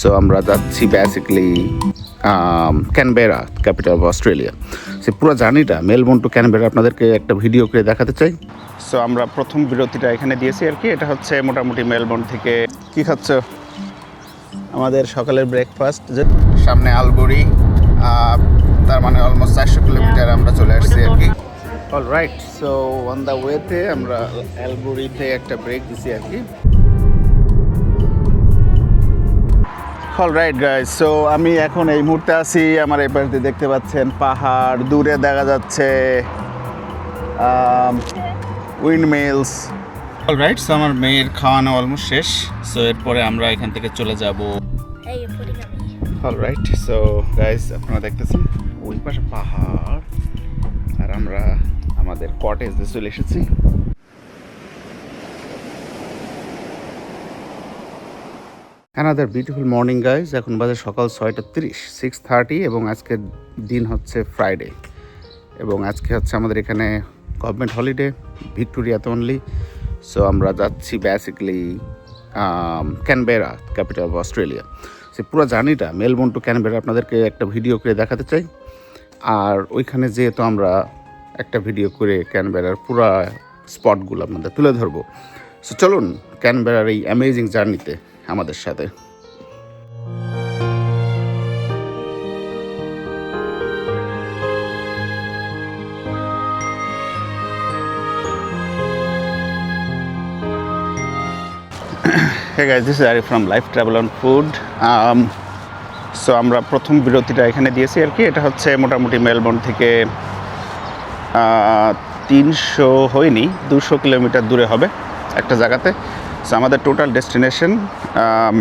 So আমরা যাচ্ছি basically Canberra capital of Australia সে পুরো জার্নিটা মেলবোর্ন টু ক্যানবেরা আপনাদেরকে একটা ভিডিও করে দেখাতে চাই। সো আমরা প্রথম বিরতিটা এখানে দিয়েছি আর কি। এটা হচ্ছে মোটামুটি মেলবোর্ন থেকে। কি খাচ্ছ? আমাদের সকালের ব্রেকফাস্ট যে সামনে আলবুরি আহ, তার মানে অলমোস্ট চারশো কিলোমিটার আমরা চলে আসছি আর কি। All right so on the ওয়েতে আমরা অ্যালবুরিতে একটা ব্রেক দিছি আর কি। অল রাইট গাইজ সো আমি এখন এই মুহূর্তে আছি আমার এই পাশ দিয়ে দেখতে পাচ্ছেন পাহাড় দূরে দেখা যাচ্ছে উইন্ডমিলস অল রাইট সো আমার মেয়ের খাওয়ানো অলমোস্ট শেষ সো এরপরে আমরা এখান থেকে চলে যাব. অল রাইট সো গাইজ আপনারা দেখতেছেন ওই পাশে পাহাড় আর আমরা আমাদের কটেজে চলে এসেছি। অ্যানাদার বিউটিফুল মর্নিং গাইজ এখন বাজে সকাল ছয়টা তিরিশ সিক্স থার্টি এবং আজকের দিন হচ্ছে ফ্রাইডে এবং আজকে হচ্ছে আমাদের এখানে গভর্নমেন্ট হলিডে ভিক্টোরিয়াতে অনলি সো আমরা যাচ্ছি basically Canberra capital of Australia সে পুরো জার্নিটা মেলবোর্ন টু ক্যানবেরা আপনাদেরকে একটা ভিডিও করে দেখাতে চাই। আর ওইখানে যেহেতু আমরা একটা ভিডিও করে ক্যানবেরার পুরো স্পটগুলো আপনাদের তুলে ধরবো। সো চলুন ক্যানবেরার এই অ্যামেজিং জার্নিতে আমাদের সাথে। This are from life travel on food so Um, আমরা প্রথম বিরতিটা এখানে দিয়েছি আর কি। এটা হচ্ছে মোটামুটি মেলবোর্ন থেকে তিনশো হয়নি দুশো কিলোমিটার দূরে হবে একটা জায়গাতে। সো আমাদের টোটাল ডেস্টিনেশন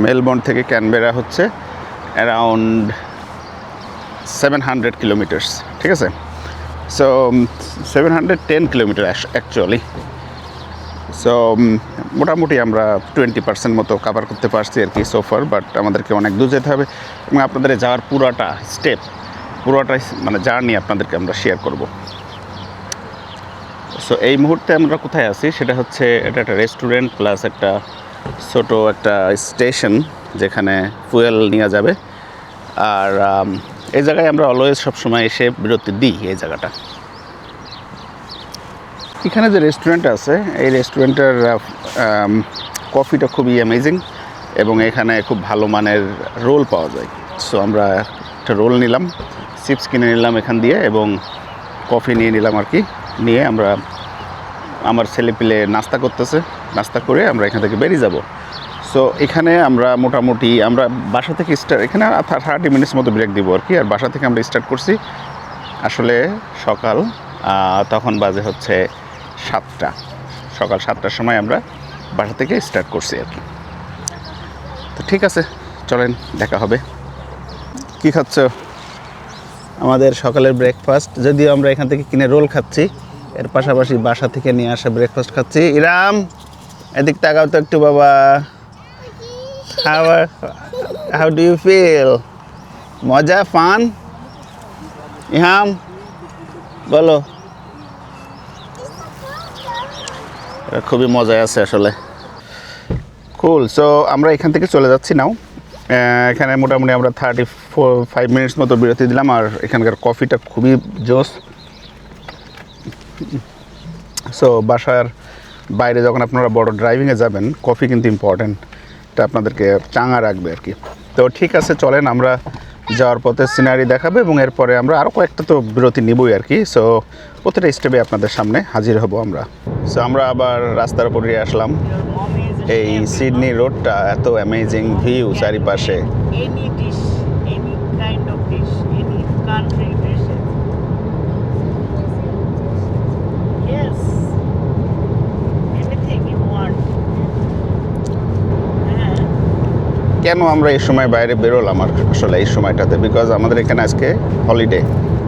মেলবোর্ন থেকে ক্যানবেরা হচ্ছে অ্যারাউন্ড সেভেন হান্ড্রেড কিলোমিটার্স ঠিক আছে? So seven hundred ten kilometre actually so মোটামুটি আমরা টোয়েন্টি পার্সেন্ট মতো কাভার করতে পারছি আর কি সোফার বাট আমাদেরকে অনেক দূর যেতে হবে এবং আপনাদের যাওয়ার পুরোটা স্টেপ পুরোটাই মানে জার্নি আপনাদেরকে আমরা শেয়ার করব। সো এই মুহূর্তে আমরা কোথায় আছি? সেটা হচ্ছে এটা একটা রেস্টুরেন্ট প্লাস একটা ছোট একটা স্টেশন যেখানে ফুয়েল নেওয়া যাবে। আর এই জায়গায় আমরা অলওয়েজ সবসময় এসে বিরতি দিই এই জায়গাটা। এখানে যে রেস্টুরেন্ট আছে, এই রেস্টুরেন্টের কফিটা খুবই অ্যামেজিং এবং এখানে খুব ভালো মানের রোল পাওয়া যায়। সো আমরা একটা রোল নিলাম চিপস কিনে নিলাম এখান দিয়ে এবং কফি নিয়ে নিলাম আর কি। নিয়ে আমরা আমার ছেলে ছেলেপিলে নাস্তা করতেছে, নাস্তা করে আমরা এখান থেকে বেরিয়ে যাব। সো এখানে আমরা মোটামুটি আমরা বাসা থেকে স্টার্ট এখানে থার্টি মিনিটস মতো ব্রেক দিব আর কি। আর বাসা থেকে আমরা স্টার্ট করছি আসলে সকাল তখন বাজে হচ্ছে সাতটা। সকাল সাতটার সময় আমরা বাসা থেকে স্টার্ট করছি আর কি। তো ঠিক আছে, চলেন, দেখা হবে। কি খাচ্ছ? আমাদের সকালের ব্রেকফাস্ট যদিও আমরা এখান থেকে কিনে রোল খাচ্ছি, এর পাশাপাশি বাসা থেকে নিয়ে আসা ব্রেকফাস্ট খাচ্ছি। ইরাম, এদিক তাকাও তো একটু বাবা। How how do you feel মজা ফান ইহাম, বলো। খুবই মজায় আছে আসলে। কুল সো আমরা এখান থেকে চলে যাচ্ছি নাও এখানে মোটামুটি আমরা থার্টি ফোর ফাইভ মিনিটস মতো বিরতি দিলাম, আর এখানকার কফিটা খুবই জোস। সো বাসার বাইরে যখন আপনারা বড় ড্রাইভিংয়ে যাবেন কফি কিন্তু ইম্পর্ট্যান্ট এটা আপনাদেরকে চাঙা রাখবে আর কি। তো ঠিক আছে, চলেন, আমরা যাওয়ার পথে সিনারি দেখাবে, এবং এরপরে আমরা আরও কয়েকটা তো বিরতি নিবই আর কি। সো প্রতিটা স্টেপে আপনাদের সামনে হাজির হব আমরা। সো আমরা আবার রাস্তার উপরে আসলাম। এই সিডনি রোডটা এত অ্যামেজিং ভিউ চারিপাশে। কেন আমরা এই সময় বাইরে বেরোলাম আসলে এই সময়টাতে? বিকজ আমাদের এখানে আজকে হলিডে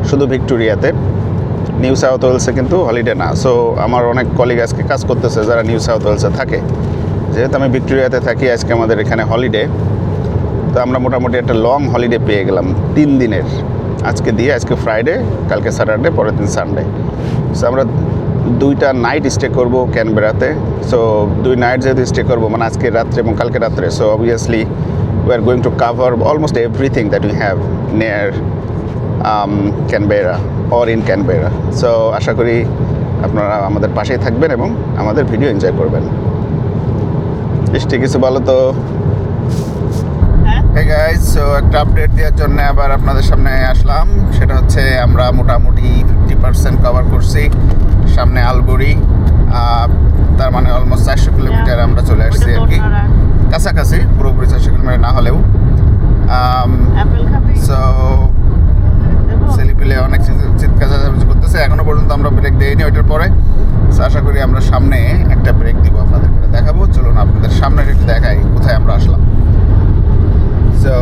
শুধু ভিক্টোরিয়াতে। নিউ সাউথ ওয়েলসে কিন্তু হলিডে না। সো আমার অনেক কলিগ আজকে কাজ করতেছে যারা নিউ সাউথ ওয়েলসে থাকে। যেহেতু আমি ভিক্টোরিয়াতে থাকি আজকে আমাদের এখানে হলিডে তো আমরা মোটামুটি একটা লং হলিডে পেয়ে গেলাম তিন দিনের। আজকে দিয়ে আজকে ফ্রাইডে কালকে স্যাটারডে পরের দিন সানডে সো আমরা দুইটা নাইট স্টে করব ক্যানবেরাতে সো দুই নাইট যেহেতু স্টে করব মানে আজকে রাত্রে এবং কালকে রাত্রে। So obviously are going to cover almost everything that we have near um, Canberra or in Canberra. So আশা করি আপনারা আমাদের পাশেই থাকবেন এবং আমাদের ভিডিও এনজয় করবেন। বৃষ্টি কিছু বলো তো। হ্যাঁ? একটা আপডেট দেওয়ার জন্য আবার আপনাদের সামনে আসলাম। সেটা হচ্ছে আমরা মোটামুটি ফিফটি পার্সেন্ট কভার করছি সামনে আলবুড়ি তার মানে অলমোস্ট চারশো কিলোমিটার আমরা চলে আসছি আর কি। কাছাকাছি পুরোপুরি চারশো কিলোমিটার না হলেও। সো দেবো? ছেলেপিলে অনেক চিৎ- চিৎকার করতেছে। এখনও পর্যন্ত আমরা ব্রেক দিইনি ওইটার পরে। আশা করি আমরা সামনে একটা ব্রেক দিব আপনাদের দেখাবো, চলুন আপনাদের সামনে একটু দেখাই কোথায় আমরা আসলাম সো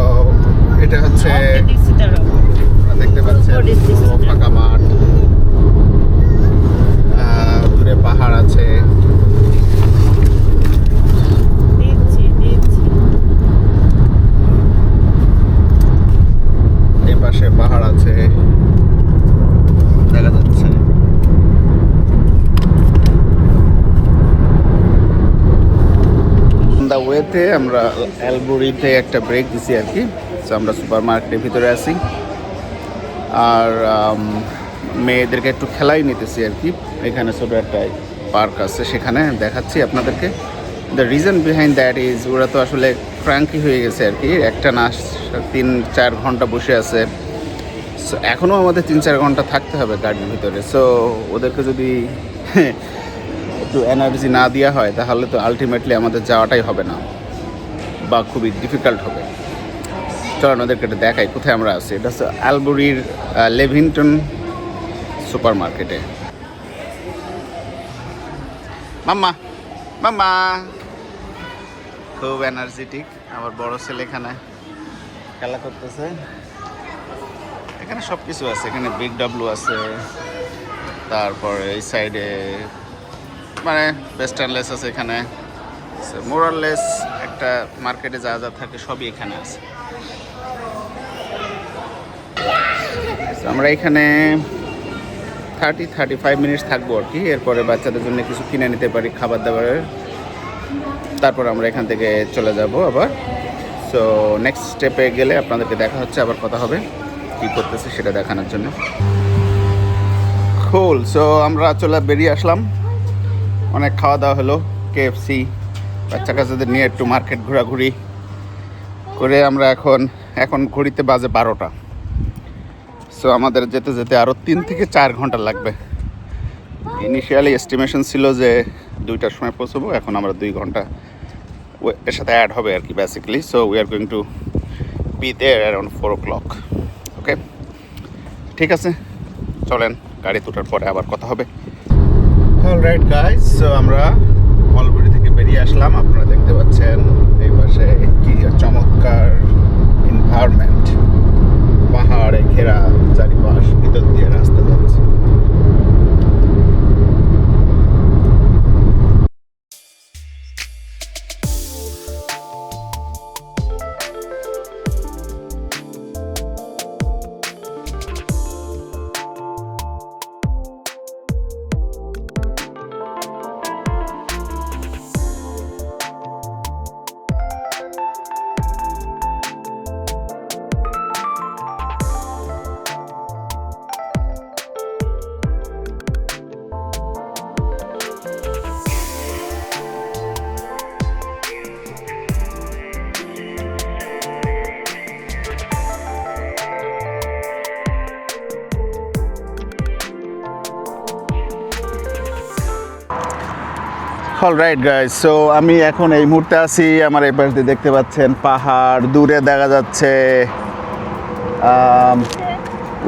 এটা হচ্ছে ওকে, দিচ্ছি দাঁড়াও। আপনারা দেখতে পাচ্ছেন What is this? পুরো ফাঁকা মাঠ আহ, দূরে পাহাড় আছে দিচ্ছি, দিচ্ছি। এই পাশে পাহাড় আছে দেখা যাচ্ছে দ্য ওয়েতে আমরা অ্যালবুরিতে একটা ব্রেক দিছি আর কি। So আমরা সুপার মার্কেটের ভিতরে আছি। আর মেয়েদেরকে একটু খেলাই নিতেছি আর কি। এখানে ছোটো একটা পার্ক আছে সেখানে দেখাচ্ছি আপনাদেরকে। The reason behind that is ওরা তো আসলে ক্রাঙ্কি হয়ে গেছে আর কি। একটা না তিন চার ঘণ্টা বসে আছে। So, এখনও আমাদের তিন চার ঘণ্টা থাকতে হবে গাড়ির ভিতরে। সো ওদেরকে যদি একটু এনার্জি না দেওয়া হয় তাহলে তো আলটিমেটলি আমাদের যাওয়াটাই হবে না। বা খুবই ডিফিকাল্ট হবে। চলেন ওদেরকে এটা দেখাই, কোথায় আমরা আছি? এটা হচ্ছে অ্যালবুরির লেভিংটন সুপার মার্কেটে মাম্মা মাম্মা। খুব এনার্জেটিক আমার বড় ছেলে এখানে খেলা করতেছে। এখানে সব কিছু আছে, এখানে বিগ ডাব্লু আছে, তারপর এই সাইডে মানে ওয়েস্টার্নলেস আছে এখানে। মোরাললেস একটা মার্কেটে যা যা থাকে সবই এখানে আছে। আমরা এখানে থার্টি থার্টি ফাইভ মিনিটস থাকব আর কি। এরপরে বাচ্চাদের জন্য কিছু কিনে নিতে পারি খাবার দাবারের তারপর আমরা এখান থেকে চলে যাব আবার। সো নেক্সট স্টেপে গেলে আপনাদেরকে দেখা হচ্ছে, আবার কথা হবে কী করতেছে সেটা দেখানোর জন্য। খুল সো আমরা চলে বেরিয়ে আসলাম। অনেক খাওয়া দাওয়া হলো কেএফসি বাচ্চা কাচ্চাদের নিয়ে একটু মার্কেট ঘোরাঘুরি করে আমরা এখন এখন ঘড়িতে বাজে বারোটা। সো আমাদের যেতে যেতে আরও তিন থেকে চার ঘণ্টা লাগবে। ইনিশিয়ালি এস্টিমেশন ছিল যে দুইটার সময় পৌঁছবো, এখন আমরা দুই ঘণ্টা এর সাথে অ্যাড হবে আর কি basically so we are going to be there around four o'clock okay ঠিক আছে, চলেন, গাড়ি তোটার পরে আবার কথা হবে। অলরাইট গাইস সো আমরা বেরিয়ে আসলাম। আপনারা দেখতে পাচ্ছেন এই পাশে কি চমৎকার এনভায়রনমেন্ট পাহাড়ে ঘেরা অল রাইট গাইজ সো আমি এখন এই মুহূর্তে আছি, আমার এই পাশ দিয়ে দেখতে পাচ্ছেন পাহাড়। দূরে দেখা যাচ্ছে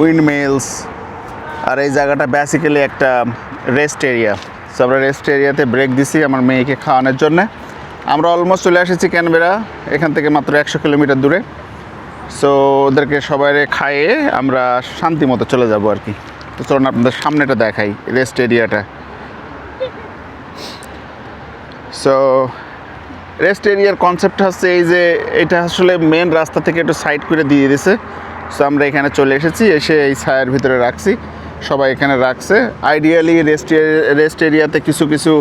উইন্ডমিলস আর এই জায়গাটা বেসিক্যালি একটা রেস্ট এরিয়া সো আমরা রেস্ট এরিয়াতে ব্রেক দিছি আমার মেয়েকে খাওয়ানোর জন্য। আমরা অলমোস্ট চলে এসেছি ক্যানবেরা, এখান থেকে মাত্র একশো কিলোমিটার দূরে। সো ওদেরকে সবাই খাইয়ে আমরা শান্তি মতো চলে যাব আর কি। তো চলুন আপনাদের সামনেটা দেখাই রেস্ট এরিয়াটা সো রেস্ট এরিয়ার কনসেপ্ট হচ্ছে এই যে এটা আসলে মেন রাস্তা থেকে একটু সাইড করে দিয়ে দিছে। সো আমরা এখানে চলে এসেছি, এসে এই ছায়ার ভিতরে রাখছি। সবাই এখানে রাখছে। আইডিয়ালি রেস্ট রেস্ট এরিয়াতে কিছু কিছু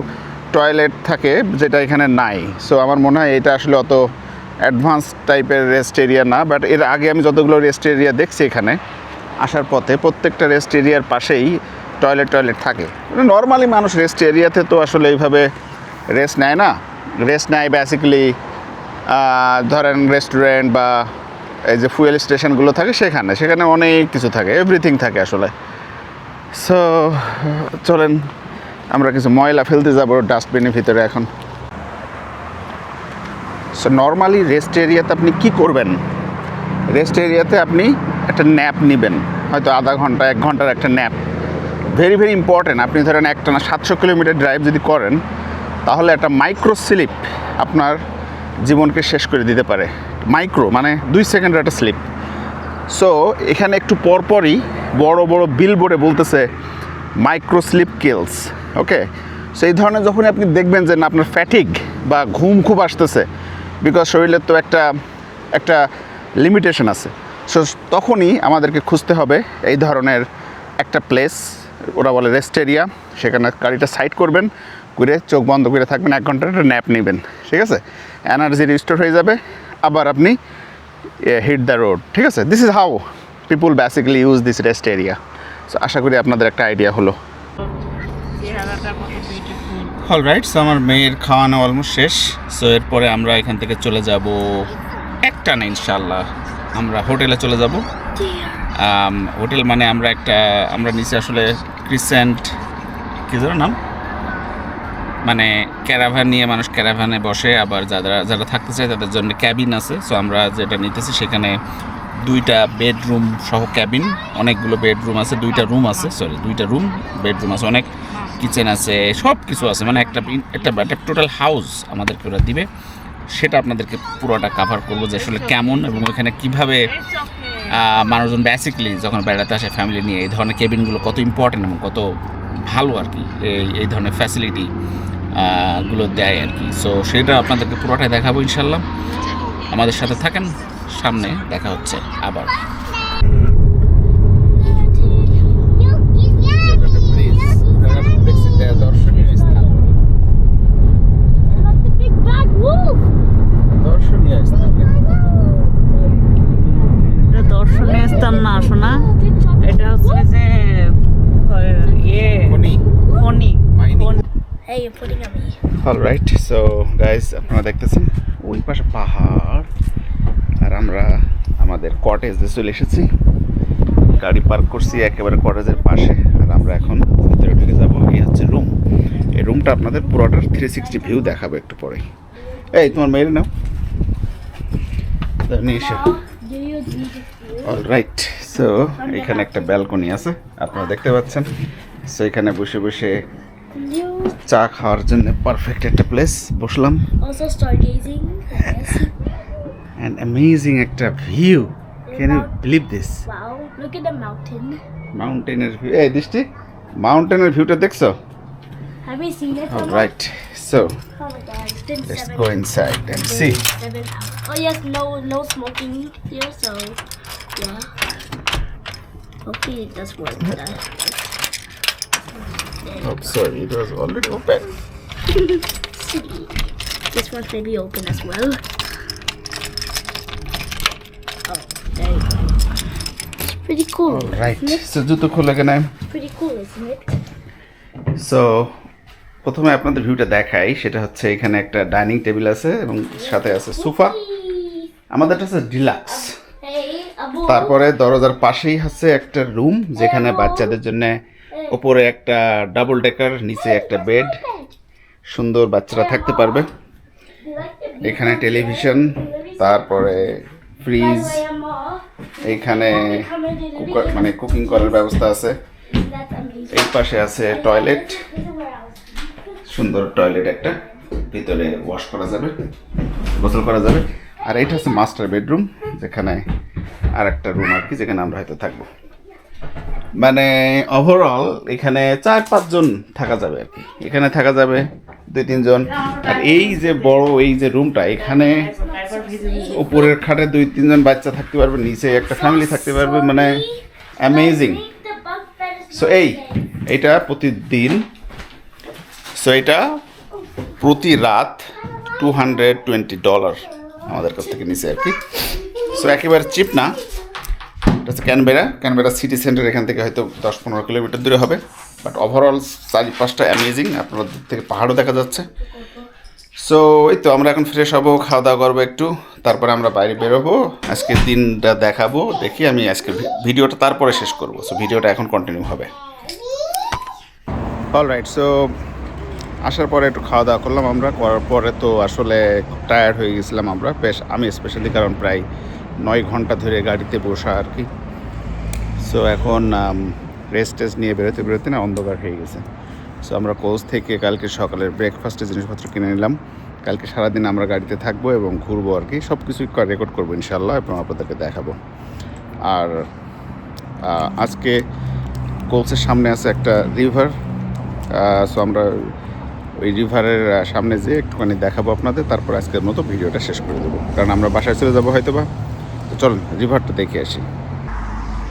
টয়লেট থাকে যেটা এখানে নাই। সো আমার মনে হয় এটা আসলে অত অ্যাডভান্স টাইপের রেস্ট এরিয়া না বাট এর আগে আমি যতগুলো রেস্ট এরিয়া দেখছি এখানে, আসার পথে প্রত্যেকটা রেস্ট এরিয়ার পাশেই টয়লেট টয়লেট থাকে। নর্মালি মানুষ রেস্ট এরিয়াতে তো আসলে এইভাবে রেস্ট নেয় না? রেস্ট নেয় বেসিক্যালি ধরেন রেস্টুরেন্ট বা এই যে ফুয়েল স্টেশনগুলো থাকে সেখানে। সেখানে অনেক কিছু থাকে এভরিথিং থাকে আসলে। সো চলেন, আমরা কিছু ময়লা ফেলতে যাব ডাস্টবিনের ভিতরে এখন। সো নর্মালি রেস্ট এরিয়াতে আপনি কি করবেন? রেস্ট এরিয়াতে আপনি একটা ন্যাপ নেবেন। হয়তো আধা ঘণ্টা, এক ঘণ্টার একটা ন্যাপ ভেরি ভেরি ইম্পর্ট্যান্ট আপনি ধরেন একটা না সাতশো কিলোমিটার ড্রাইভ যদি করেন তাহলে একটা মাইক্রো স্লিপ আপনার জীবনকে শেষ করে দিতে পারে। মাইক্রো মানে দুই সেকেন্ডের একটা স্লিপ সো এখানে একটু পরপরই বড় বড় বিল বোর্ডে বলতেছে microsleep kills okay so এই ধরনের যখনই আপনি দেখবেন যে না, আপনার ফ্যাটিক বা ঘুম খুব আসতেছে বিকজ শরীরের তো একটা একটা লিমিটেশন আছে। সো তখনই আমাদেরকে খুঁজতে হবে এই ধরনের একটা প্লেস ওরা বলে রেস্ট এরিয়া সেখানে গাড়িটা সাইড করবেন। করে চোখ বন্ধ করে থাকবেন, এক ঘণ্টার একটা ন্যাপ নেবেন, ঠিক আছে? এনার্জি রিস্টোর হয়ে যাবে, আবার আপনি হিট দ্য রোড ঠিক আছে? This is how people basically use this rest area so আশা করি আপনাদের একটা আইডিয়া হলো। অল রাইট সো আমার মেয়ের খাওয়ানো অলমোস্ট শেষ। সো এরপরে আমরা এখান থেকে চলে যাব একটা না ইনশাল্লাহ আমরা হোটেলে চলে যাব। হোটেল মানে আমরা একটা, আমরা নিচে আসলে ক্রিসেন্ট কী যেন নাম? মানে ক্যারাভান নিয়ে মানুষ ক্যারাভানে বসে, আবার যারা যারা থাকতে চায় তাদের জন্য ক্যাবিন আছে। সো আমরা যেটা নিতেছি সেখানে দুইটা বেডরুম সহ ক্যাবিন অনেকগুলো বেডরুম আছে, দুইটা রুম আছে সরি দুইটা রুম বেডরুম আছে, অনেক কিচেন আছে সব কিছু আছে। মানে একটা একটা একটা টোটাল হাউস আমাদেরকে ওরা দিবে। সেটা আপনাদেরকে পুরোটা কাভার করব যে আসলে কেমন এবং ওখানে কীভাবে মানুষজন বেসিকলি যখন বেড়াতে আসে ফ্যামিলি নিয়ে, এই ধরনের কেবিনগুলো কত ইম্পর্টেন্ট এবং কত ভালো আর কি, এই এই ধরনের ফ্যাসিলিটি গুলো দেয় আর কি সো সেটা আপনাদেরকে পুরোটাই দেখাবো ইনশাল্লাহ আমাদের সাথে থাকেন সামনে দেখা হচ্ছে আবার দর্শনীয় স্থান the big bad wolf. দর্শনীয় স্থান এটা দর্শনীয় স্থান না শোনা এটা হচ্ছে যে আহ, ইয়ে খনি খনি mining you're putting on alright so guys আপনারা দেখতেছেন? ওই পাশে পাহাড়। আর আমরা আমাদের কটেজে চলে এসেছি। গাড়ি পার্ক করছি একেবারে কটেজের পাশে। আর আমরা এখন ভিতরে ঢুকে যাব। এই হচ্ছে রুম এই রুমটা আপনাদের পুরোটার থ্রি সিক্সটি ভিউ দেখাবো একটু পরে এই, তোমার মেয়ের নাও। নিয়ে এসো। Do you সো এখানে একটা ব্যালকনি আছে। আপনারা দেখতে পাচ্ছেন। সো এখানে বসে বসে চা খাওয়ার জন্য পারফেক্ট একটা প্লেস বসলাম also stargazing? Yes. And amazing একটা view can you believe this Wow, look at the mountain. মাউন্টেনের view এই দৃষ্টি মাউন্টেনের ভিউটা দেখছো Have you seen it? Mama? Right so Oh my god, it's been let's seven. Go inside and see Seven hours. Oh yes, no, no smoking here, so yeah. Hopefully it does work. That. Oh, sorry, it was already open. See, this one's maybe open as well. Oh, there you go. It's pretty cool. Right Isn't it? So জুতো খুলে কেন Pretty cool, isn't it? So প্রথমে আপনাদের ভিউটা দেখাই সেটা হচ্ছে এখানে একটা ডাইনিং টেবিল আছে এবং সাথে আছে সোফা আমাদেরটা হচ্ছে ডিলাক্স তারপরে দরজার পাশেই হচ্ছে একটা রুম যেখানে বাচ্চাদের জন্য উপরে একটা ডাবল ডেকার নিচে একটা বেড সুন্দর বাচ্চারা থাকতে পারবে। এখানে টেলিভিশন তারপরে ফ্রিজ এইখানে কুকার মানে কুকিং করার ব্যবস্থা আছে। এই পাশে আছে টয়লেট সুন্দর টয়লেট একটা, ভিতরে ওয়াশ করা যাবে, গোসল করা যাবে। আর এইটা হচ্ছে মাস্টার বেডরুম যেখানে আর একটা রুম আর কি, যেখানে আমরা হয়তো থাকব। মানে ওভারঅল এখানে চার পাঁচজন থাকা যাবে আর কি। এখানে থাকা যাবে দুই তিনজন আর এই যে বড় এই যে রুমটা এখানে উপরের খাটে দুই তিনজন বাচ্চা থাকতে পারবে, নিচে একটা ফ্যামিলি থাকতে পারবে মানে অ্যামেজিং সো এই, এটা প্রতিদিন। সো এটা প্রতি রাত টু হান্ড্রেড টোয়েন্টি ডলার আমাদের কাছ থেকে নিচে আর কি। সো একেবারে চিপ না। এটা হচ্ছে ক্যানবেরা। ক্যানবেরা সিটি সেন্টার এখান থেকে হয়তো দশ পনেরো কিলোমিটার দূরে হবে। বাট ওভারঅল চারিপাশটা অ্যামেজিং আপনার দূর থেকে পাহাড়ও দেখা যাচ্ছে। সো এই তো আমরা এখন ফ্রেশ হব খাওয়া দাওয়া করব একটু। তারপরে আমরা বাইরে বেরোবো, আজকের দিনটা দেখাবো, দেখি আমি আজকে ভিডিওটা তারপরে শেষ করব। সো ভিডিওটা এখন কন্টিনিউ হবে। অল রাইট সো আসার পরে একটু খাওয়া দাওয়া করলাম আমরা। করার পরে তো আসলে টায়ার্ড হয়ে গেছিলাম আমরা। বেশ, আমি স্পেশালি কারণ প্রায় নয় ঘণ্টা ধরে গাড়িতে বসা আর কি। সো এখন রেস্ট টেস্ট নিয়ে বেরোতে বেরোতে না অন্ধকার হয়ে গেছে। সো আমরা কোচ থেকে কালকে সকালের ব্রেকফাস্টের জিনিসপত্র কিনে নিলাম। কালকে সারাদিন আমরা গাড়িতে থাকব এবং ঘুরবো আর কি। সব কিছুই রেকর্ড করব ইনশাল্লাহ এবং আপনাদেরকে দেখাবো। আর আজকে কোচের সামনে আছে একটা রিভার সো আমরা ওই রিভারের সামনে যেয়ে একটুখানি দেখাবো আপনাদের। তারপর আজকের মতো ভিডিওটা শেষ করে দেবো। কারণ আমরা বাসায় চলে যাব হয়তো বা তো চলুন রিভারটা দেখে আসি।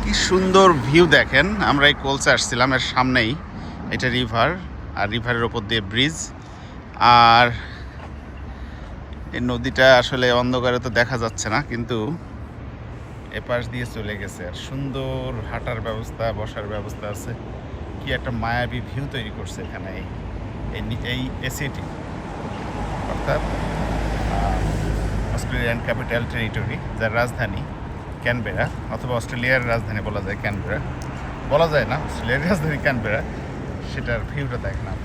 কি সুন্দর ভিউ দেখেন। আমরা এই কোলসে আসছিলাম, এর সামনেই এটা রিভার আর রিভারের ওপর দিয়ে ব্রিজ আর এই নদীটা আসলে অন্ধকারে তো দেখা যাচ্ছে না, কিন্তু এপাশ দিয়ে চলে গেছে। আর সুন্দর হাঁটার ব্যবস্থা, বসার ব্যবস্থা আছে। কি একটা মায়াবী ভিউ তৈরি করছে এখানে এই এই এসিটি অর্থাৎ অস্ট্রেলিয়ান ক্যাপিটাল টেরিটরি, যার রাজধানী ক্যানবেরা, অথবা অস্ট্রেলিয়ার রাজধানী বলা যায় ক্যানবেরা। বলা যায় না, অস্ট্রেলিয়ার রাজধানী ক্যানবেরা, সেটার ভিউটা দেখেন আপনারা